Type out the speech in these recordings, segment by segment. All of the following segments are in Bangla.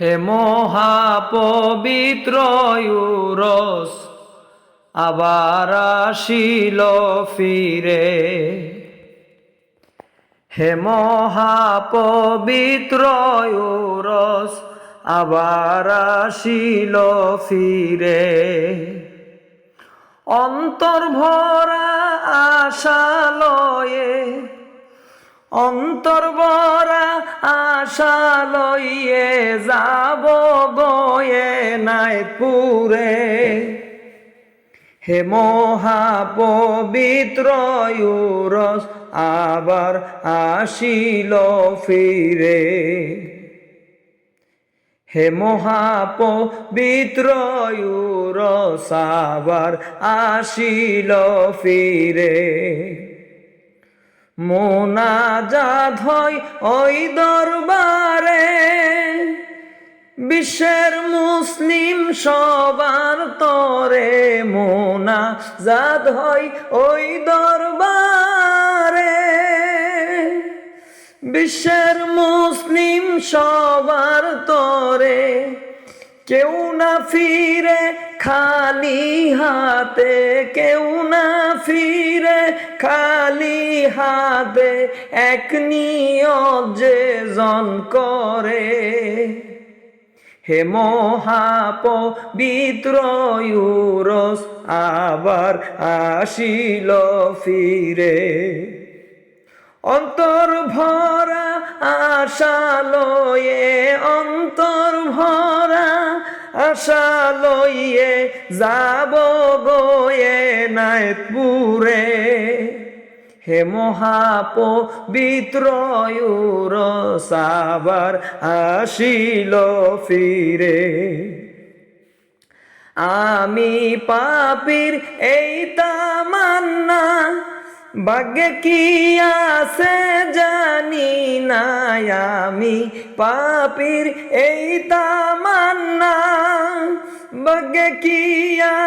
হে মহাপবিত্র ইউরস, আবার আসিল ফিরে। হে মহাপবিত্র ইউরস, আবার আসিল ফিরে। অন্তর ভরা আশালয়ে অন্তর ভরা আশা লইয়ে যাব গয়ে নাই পুরে হে মহাপবিত্র ইউরস, আবার আসিল ফিরে। হে মহাপবিত্র ইউরস, আবার আসিল ফিরে। মোনাজাত হয় ওই দরবারে। বিশ্বের মুসলিম সবার তরে মোনাজাত হয় ওই দরবারে। বিশ্বের মুসলিম সবার তরে কেউ না ফিরে খালি হাতে, কেউ না ফিরে খালি হাতে, এক নিয়ত যে জন করে। হে মহাপবিত্র ইউরস আবার আসিল ফিরে। অন্তর ভরা আশা লয়ে অন্তর ভরা আশা লইয়ে যাব গয়ে নায়তপুরে হে মহাপবিত্র ইউরস আবার আসিল ফিরে। আমি পাপির এই তামান্না ভাগ্যে কি আছে জানি না আমি, পাপির এই তামান্না। ভাগ্যে কি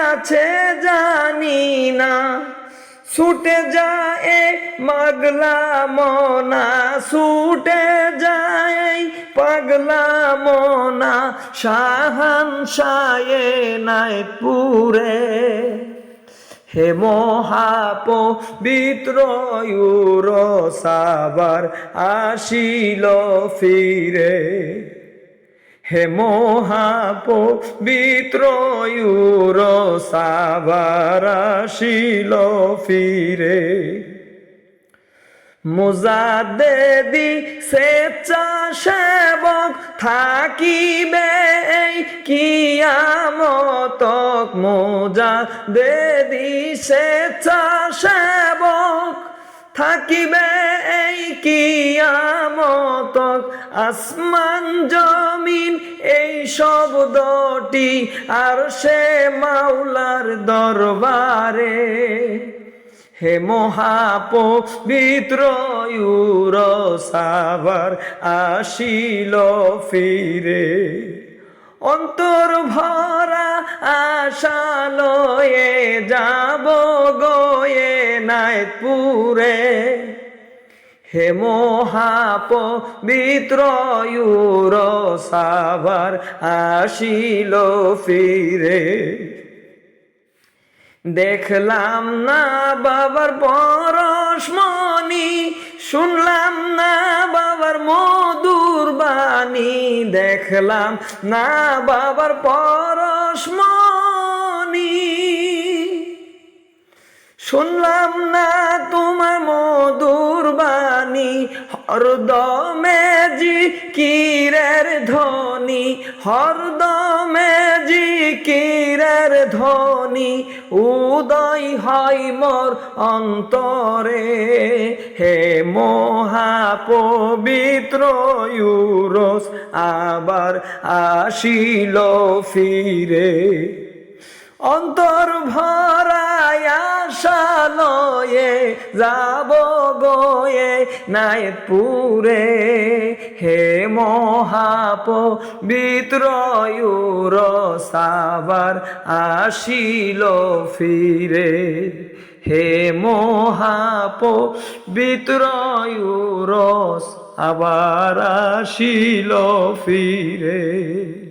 আছে জানি না, ছুটে যায় মাগলা মনা, ছুটে যায় পাগলা মনা, সাহান সায়ে নাই পুরে। হে মহাপবিত্র ইউরস আবার আসিল ফিরে। হে মহাপবিত্র ইউরস আবার আসিল ফিরে। মুজাদ্দেদি স্বেচ্ছা সেবক থাকিবে এই কিয়ামতক মুজাদ্দেদি স্বেচ্ছা সেবক। থাকিবে এই কিয়ামতক। আসমান, জমিন, এই শব্দটি আর সে মাওলার দরবারে। হে মহাপবিত্র ইউরস আবার আসিল ফিরে। অন্তর ভরা আশা লয়ে যাব গয়ে নায়তপুরে হে মহাপবিত্র ইউরস আবার আসিল ফিরে। দেখলাম না বাবার পরশমণি, শুনলাম না বাবার মধুর বাণী দেখলাম না বাবার পরশমণি শুনলাম না তোমার মধুর বাণী হরদমে জি কিরের ধ্বনি হরদমে জি ধ্বনি উদয় হয় মোর অন্তরে। হে মহাপবিত্র ইউরস, আবার আসিল ফিরে। অন্তর ভরায় যাব গয়ে নায়তপুরে হে মহাপবিত্র বিত্রয়ুর সাবার আসিল ফিরে। হে মহাপ বিত্রয়ুর আবার আসিল ফিরে।